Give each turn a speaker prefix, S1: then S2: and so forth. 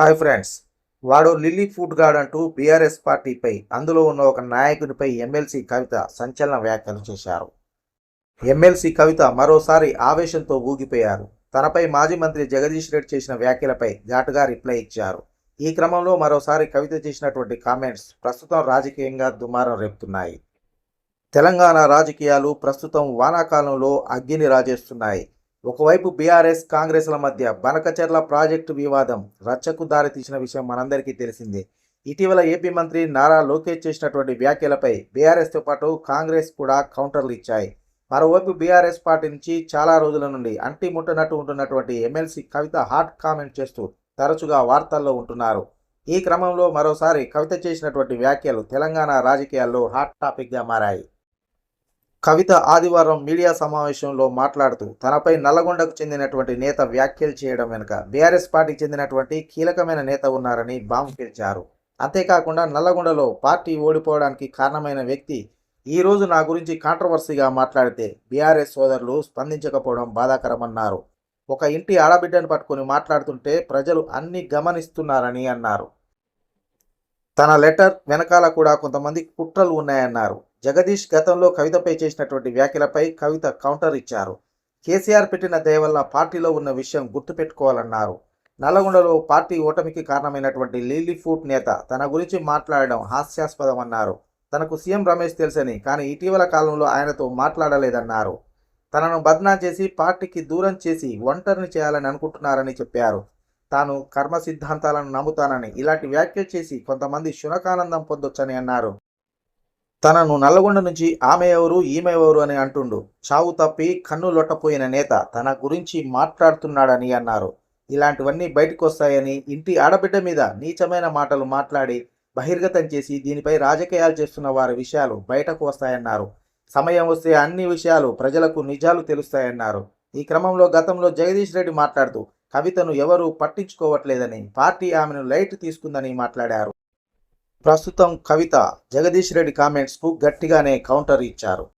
S1: Hi friends వాడు lily food gourd అంటూ BRS పార్టీపై అందులో ఉన్న ఒక నాయకునిపై ఎమ్మెల్సీ కవిత సంచలన వ్యాఖ్యలు చేశారు. ఎమ్మెల్సీ కవిత మరోసారి ఆవేశంతో ఊగిపోయారు. తనపై మాజీ మంత్రి జగదీష్ రెడ్డి చేసిన వ్యాఖ్యలపై ఘాటుగా రిప్లై ఇచ్చారు. ఈ క్రమంలో మరోసారి కవిత చేసినటువంటి కామెంట్స్ ప్రస్తుతం రాజకీయంగా దుమారం రేపుతున్నాయి. తెలంగాణ రాజకీయాలు ప్రస్తుతం వానాకాలంలో అగ్గిని రాజేస్తున్నాయి. ఒకవైపు బీఆర్ఎస్ కాంగ్రెస్ల మధ్య బనకచెర్ల ప్రాజెక్టు వివాదం రచ్చకు దారితీసిన విషయం మనందరికీ తెలిసిందే. ఇటీవల ఏపీ మంత్రి నారా లోకేష్ చేసినటువంటి వ్యాఖ్యలపై బీఆర్ఎస్తో పాటు కాంగ్రెస్ కూడా కౌంటర్లు ఇచ్చాయి. మరోవైపు బీఆర్ఎస్ పార్టీ నుంచి చాలా రోజుల నుండి అంటి ముట్టనట్టు ఉంటున్నటువంటి ఎమ్మెల్సీ కవిత హాట్ కామెంట్ చేస్తూ తరచుగా వార్తల్లో ఉంటున్నారు. ఈ క్రమంలో మరోసారి కవిత చేసినటువంటి వ్యాఖ్యలు తెలంగాణ రాజకీయాల్లో హాట్ టాపిక్గా మారాయి. కవిత ఆదివారం మీడియా సమావేశంలో మాట్లాడుతూ తనపై నల్లగొండకు చెందినటువంటి నేత వ్యాఖ్యలు చేయడం వెనుక బీఆర్ఎస్ పార్టీకి చెందినటువంటి కీలకమైన నేత ఉన్నారని బాంబు పేల్చారు. అంతేకాకుండా నల్లగొండలో పార్టీ ఓడిపోవడానికి కారణమైన వ్యక్తి ఈరోజు నా గురించి కాంట్రవర్సీగా మాట్లాడితే బీఆర్ఎస్ సోదరులు స్పందించకపోవడం బాధాకరమన్నారు. ఒక ఇంటి ఆడబిడ్డను పట్టుకొని మాట్లాడుతుంటే ప్రజలు అన్ని గమనిస్తున్నారని అన్నారు. తన లెటర్ వెనకాల కూడా కొంతమంది కుట్రలు ఉన్నాయన్నారు. జగదీష్ గతంలో కవితపై చేసినటువంటి వ్యాఖ్యలపై కవిత కౌంటర్ ఇచ్చారు. కేసీఆర్ పెట్టిన దయ వల్ల పార్టీలో ఉన్న విషయం గుర్తుపెట్టుకోవాలన్నారు. నల్లగొండలో పార్టీ ఓటమికి కారణమైనటువంటి లీలీ ఫుడ్ నేత తన గురించి మాట్లాడడం హాస్యాస్పదమన్నారు. తనకు సీఎం రమేష్ తెలుసని కానీ ఇటీవల కాలంలో ఆయనతో మాట్లాడలేదన్నారు. తనను బద్నాం చేసి పార్టీకి దూరం చేసి ఒంటరిని చేయాలని అనుకుంటున్నారని చెప్పారు. తాను కర్మ సిద్ధాంతాలను నమ్ముతానని ఇలాంటి వ్యాఖ్యలు చేసి కొంతమంది శునకానందం పొందొచ్చని అన్నారు. తనను నల్లగొండ నుంచి ఆమె ఎవరు ఈమె ఎవరు అని అంటుండు. చావు తప్పి కన్ను లొట్టపోయిన నేత తన గురించి మాట్లాడుతున్నాడని అన్నారు. ఇలాంటివన్నీ బయటకు వస్తాయని ఇంటి ఆడబిడ్డ మీద నీచమైన మాటలు మాట్లాడి బహిర్గతం చేసి దీనిపై రాజకీయాలు చేస్తున్న వారి విషయాలు బయటకు వస్తాయన్నారు. సమయం వస్తే అన్ని విషయాలు ప్రజలకు నిజాలు తెలుస్తాయన్నారు. ఈ క్రమంలో గతంలో జగదీష్ రెడ్డి మాట్లాడుతూ కవితను ఎవరూ పట్టించుకోవట్లేదని పార్టీ ఆమెను లైట్ తీసుకుందని మాట్లాడారు. ప్రస్తుతం కవిత జగదీష్ రెడ్డి కామెంట్స్కు గట్టిగానే కౌంటర్ ఇచ్చారు.